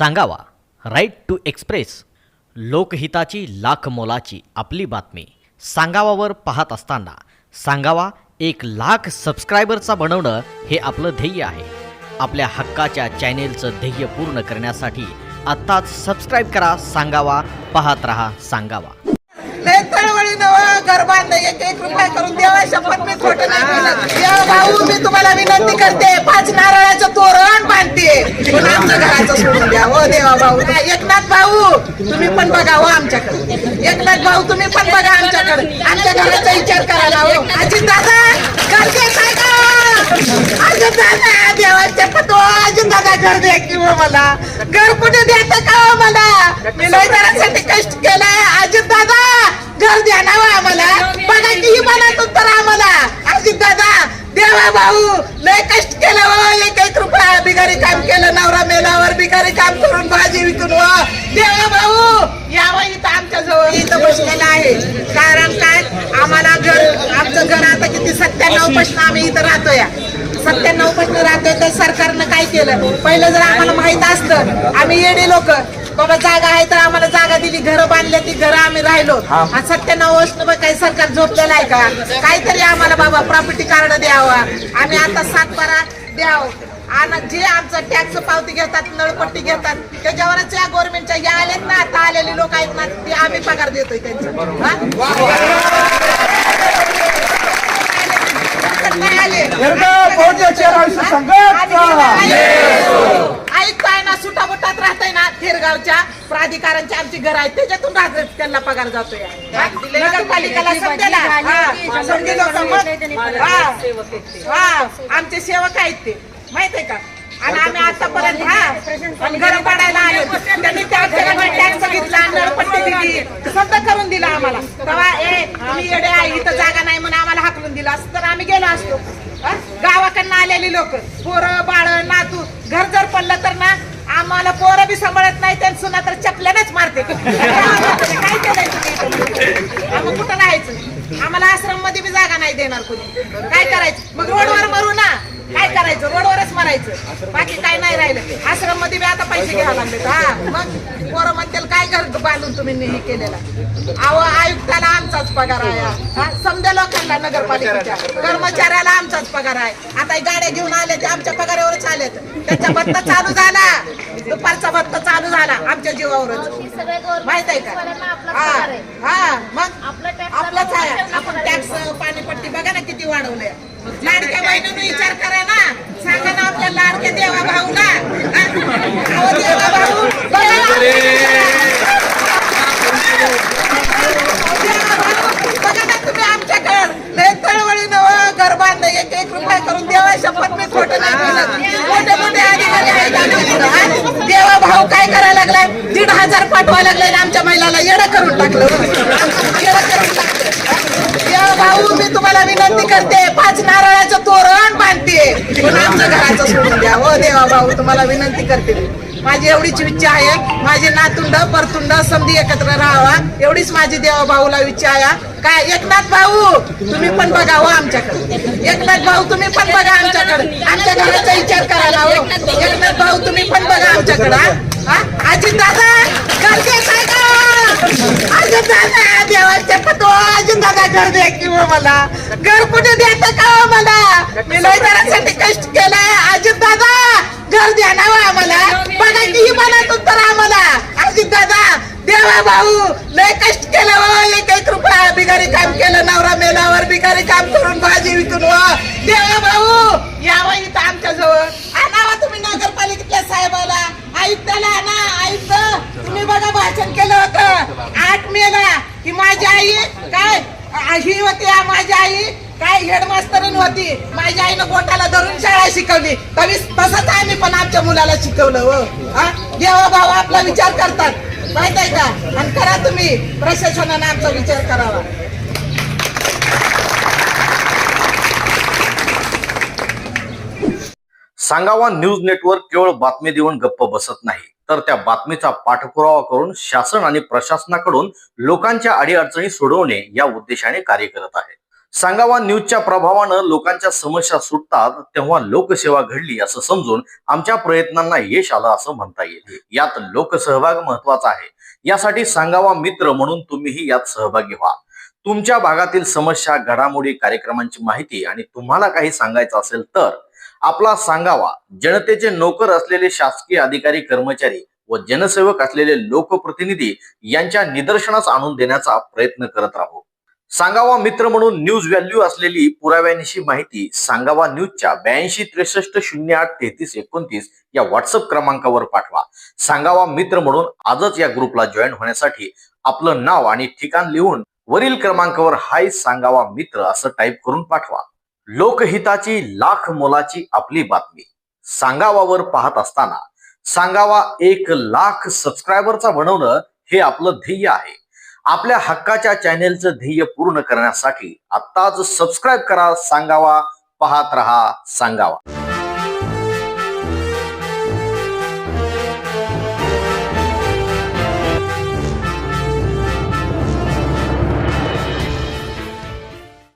सांगावा. Right to express लोकहिताची लाख मोलाची आपली बातमी. सांगावावर पाहत असताना सांगावा एक लाख सबस्क्रायबरचा बनवणं हे आपलं ध्येय आहे. आपल्या हक्काच्या चॅनेलचं ध्येय पूर्ण करण्यासाठी आत्ताच सबस्क्राईब करा सांगावा पाहत रहा सांगावा. एक एक रुपये करून देवा शपथ मी खोटं नाही बोलत मी तुम्हाला विनंती करते पाच नारळाचं तोरण बांधते. पण आमच्या घराचं सोडून द्या. हो देवा भाऊ एकनाथ भाऊ तुम्ही पण बघा हो आमच्याकडे. एकनाथ भाऊ तुम्ही पण बघा आमच्याकडे. आमच्या घराचा विचार करायला हो. अजित दादा करते काय अजित दादा देवाच्या पतो अजित दादा घर द्या किंवा हो मला. घर कुठे द्यायचं का हो मला? मी लय घरासाठी कष्ट केलाय. अजित दादा घर द्या ना हो आम्हाला. बघा की ही म्हणत तर आम्हाला. अजित दादा देवा भाऊ लय कष्ट केलं वा एक एक रुपया बिगारी काम केलं नवरा मेलावर बिगारी काम करून भाजी विकून हो. देवा भाऊ यावं इथं आमच्या जवळ इथं बसलेलं आहे. कारण काय? आम्हाला घर आमचं घर आता किती सत्त्याण्णवपासून आम्ही इथं राहतो या सत्त्याण्णवपासून राहतोय तर सरकारनं काय केलं? पहिलं जर आम्हाला माहीत असतं आम्ही येणे लोक. बाबा जागा आहे तर आम्हाला जागा दिली. घरं बांधले ती घरं आम्ही राहिलो. आणि सत्त्याण्णव काही सरकार झोपलेलं आहे का? काहीतरी आम्हाला बाबा प्रॉपर्टी कार्ड द्यावं. आम्ही आता सातबारा द्याव. आणि जे आमचं टॅक्स पावती घेतात नळपट्टी घेतात त्याच्यावरच या गव्हर्नमेंटच्या या आलेत ना आता आलेले लोक आहेत ना ते आम्ही पगार देतोय त्यांचं. हा? नाही आले? आयुक्त ना थेरगावच्या प्राधिकारांची आमची घर आहेत त्याच्यातून राहत त्यांना पगार जातोय? नगरपालिकेला हा, मग. हा. हा, आमचे सेवक आहेत ते. माहीत आहे का? आणि आम्ही आतापर्यंत हा? घर पाडायला आलो त्यांनी त्या टॅक्स घेतला नळपट्टी दिली. समजा करून दिलं आम्हाला. तेव्हा ए तुम्ही येडे आहे इथं जागा नाही म्हणून आम्हाला हाकलून दिलं असं तर आम्ही गेलो असतो. हा? गावाकडनं आलेली लोक पोरं बाळ नातू घर जर पडलं तर ना आम्हाला पोरं बी सांभाळत नाही तर सुना तर चपल्यानेच मारते. काय केलं तुम्ही कुठं राहायचं? आम्हाला आश्रममध्ये बी जागा नाही देणार कोणी. काय करायचं? मग रोडवर मरून काय करायचं? रोडवरच मरायचं बाकी काय नाही राहिलं. आश्रममध्ये बी आता पैसे घ्यावे लागले हा मग पोरं म्हणतील काय घर बांधून तुम्ही हे केलेला? अहो आयुक्ताला आमचाच पगार आहे. समजा लोकांना नगरपालिकेच्या कर्मचाऱ्याला आमचाच पगार आहे. आता गाड्या घेऊन आले ते आमच्या पगारावरच आलेत. त्यांचा भत्ता चालू झाला. दुपारचा भत्ता चालू झाला आमच्या जीवावरच. माहीत आहे का? हा हा मग आपलंच आहे. आपण टॅक्स पाणीपट्टी बघा ना किती वाढवलंय लाडक्या बहिणीनं विचार करा ना सांगा ना आपल्या लाडक्या देवा भाऊला हा? अहो देवा भाऊ बघा ना. देवा भाऊ, बघा ना तुम्ही आमच्याकडे लय तळवळी नव घर बांधलं एक एक रुपया करून देवा शपथ मी खोटं नाही बोलत मोठे मोठे अधिकारी आहेत आमच्याकडे, हा? देवा भाऊ काय करायला लागलाय. दीड हजार पाठवायला लागलाय आमच्या महिलाला येडं करून टाकलं. येडं करून टाकलं. देवा भाऊ मी तुम्हाला विनंती करते पाच नारळाचं तोरण बांधते पण आमच्या घराचं सोडून द्या. हो देवा भाऊ तुम्हाला विनंती करते माझी एवढीच इच्छा आहे. माझे नातुंड परतुंड समधी एकत्र राहावा. एवढीच माझी देवा भाऊला इच्छा आहे. काय एकनाथ भाऊ तुम्ही पण बघा हो आमच्याकडे. एकनाथ भाऊ तुम्ही पण बघा आमच्याकडे. आमच्या घराचा विचार करायला हो. एकनाथ भाऊ तुम्ही पण बघा आमच्याकडे अजित दादा गर्दी काय का अजित दादा देवाच्या पतो अजित दादा घर द्या किंवा हो मला? घर कुठे द्यायचं का हो मला? मी लय घरासाठी कष्ट केलाय. अजित दादा घर द्या ना हो आम्हाला? बघा की ही म्हणत तर आम्हाला. अजित दादा देवा भाऊ लय कष्ट केलं हो. एक एक रुपया बिगारी काम केलं नवरा मेलावर बिगारी काम करून भाजी विकून देवा भाऊ यावं इथं आमच्या जवळ आणावा तुम्ही नगरपालिकेतल्या साहेबाला आयुक्ताला आणा आयुक्त तुम्ही बघा भाषण केलं होतं आठ मेला की माझी आई काय आ- ही होती आ- माझी आई काय हेडमास्तरीन होती. माझ्या आईनं बोटाला धरून शाळा शिकवली. तरी तसंच आम्ही पण आमच्या मुलाला शिकवलं हो. देवा बाबा हो आपला विचार करतात. माहीत आहे का? आणि करा तुम्ही. प्रशासनाने आमचा विचार करावा. सांगावा न्यूज नेटवर्क केवळ बातमी देऊन गप्प बसत नाही. तर त्या बातमीचा पाठपुरावा करून शासन आणि प्रशासनाकडून लोकांच्या अडीअडचणी सोडवणे या उद्देशाने कार्य करत आहे. सांगावा न्यूजच्या प्रभावानं लोकांच्या समस्या सुटतात तेव्हा लोकसेवा घडली असं समजून आमच्या प्रयत्नांना यश आलं असं म्हणता येईल. यात लोकसहभाग महत्त्वाचा आहे. यासाठी सांगावा मित्र म्हणून तुम्हीही यात सहभागी व्हा. तुमच्या भागातील समस्या घडामोडी कार्यक्रमांची माहिती आणि तुम्हाला काही सांगायचं असेल तर आपला सांगावा. जनतेचे नोकर असलेले शासकीय अधिकारी कर्मचारी व जनसेवक असलेले लोकप्रतिनिधी यांच्या निदर्शनास आणून देण्याचा प्रयत्न करत राहू. सांगावा मित्र म्हणून न्यूज व्हॅल्यू असलेली पुराव्यानिशी माहिती सांगावा न्यूजच्या ब्याऐंशी त्रेसष्ट शून्य आठ तेहतीस एकोणतीस या व्हॉट्सअप क्रमांकावर पाठवा. सांगावा मित्र म्हणून आजच या ग्रुपला जॉईन होण्यासाठी आपलं नाव आणि ठिकाण लिहून वरील क्रमांकावर हाय सांगावा मित्र असं टाईप करून पाठवा. लोकहिताची लाख मोलाची आपली बातमी. सांगावावर पाहत असताना सांगावा एक लाख सबस्क्रायबरचा बनवणं हे आपलं ध्येय आहे. आपल्या हक्काच्या चॅनेलचं ध्येय पूर्ण करण्यासाठी आत्ताच सबस्क्राईब करा सांगावा पाहत रहा सांगावा.